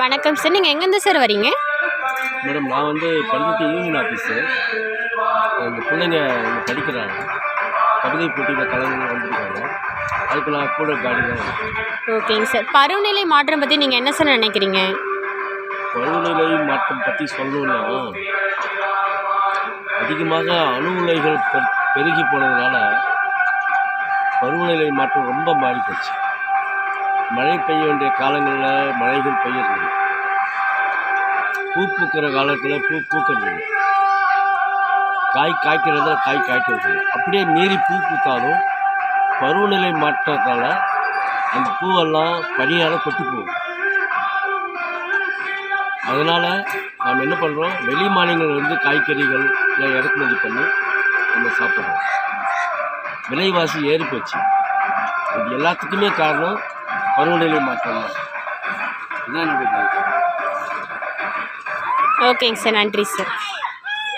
வணக்கம் சார் நீங்கள் எங்கேருந்து சார் வரீங்க? மேடம் நான் வந்து பண்ருட்டி யூனியன் ஆஃபீஸு இந்த பிள்ளைங்க படிக்கிறாங்க. கவிதை போட்டியில் கலைஞர்கள் வந்திருக்காங்க. அதுக்கு நான் கூட காடி. ஓகேங்க சார். பருவநிலை மாற்றம் பற்றி நீங்கள் என்ன சார் நினைக்கிறீங்க? பருவநிலை மாற்றம் பற்றி சொல்லணும்னா அதிகமாக அணு உலைகள் பெருகி போனதுனால பருவநிலை மாற்றம் ரொம்ப மாறி போச்சு மழை பெய்ய வேண்டிய காலங்களில் மழைகள் பெய்யறது பூ பூக்கிற காலத்தில் பூ பூக்கிறது காய் காய்க்கிறதுல காய் காய்க்கிறது அப்படியே மீறி பூ பூத்தாலும் பருவநிலை மாற்றத்தால் அந்த பூவெல்லாம் பனியால் கொட்டி போகும் அதனால் நாம் என்ன பண்ணுறோம் வெளி மாநிலங்கள்லேருந்து காய்கறிகள் எல்லாம் இறக்குமதி பண்ணி நம்ம சாப்பிட்றோம். விலைவாசி ஏறி போச்சு இது எல்லாத்துக்குமே காரணம் பருவநிலை மாற்றம் தான் இதான் என்னுடைய ஓகேங்க சார் நன்றி சார்.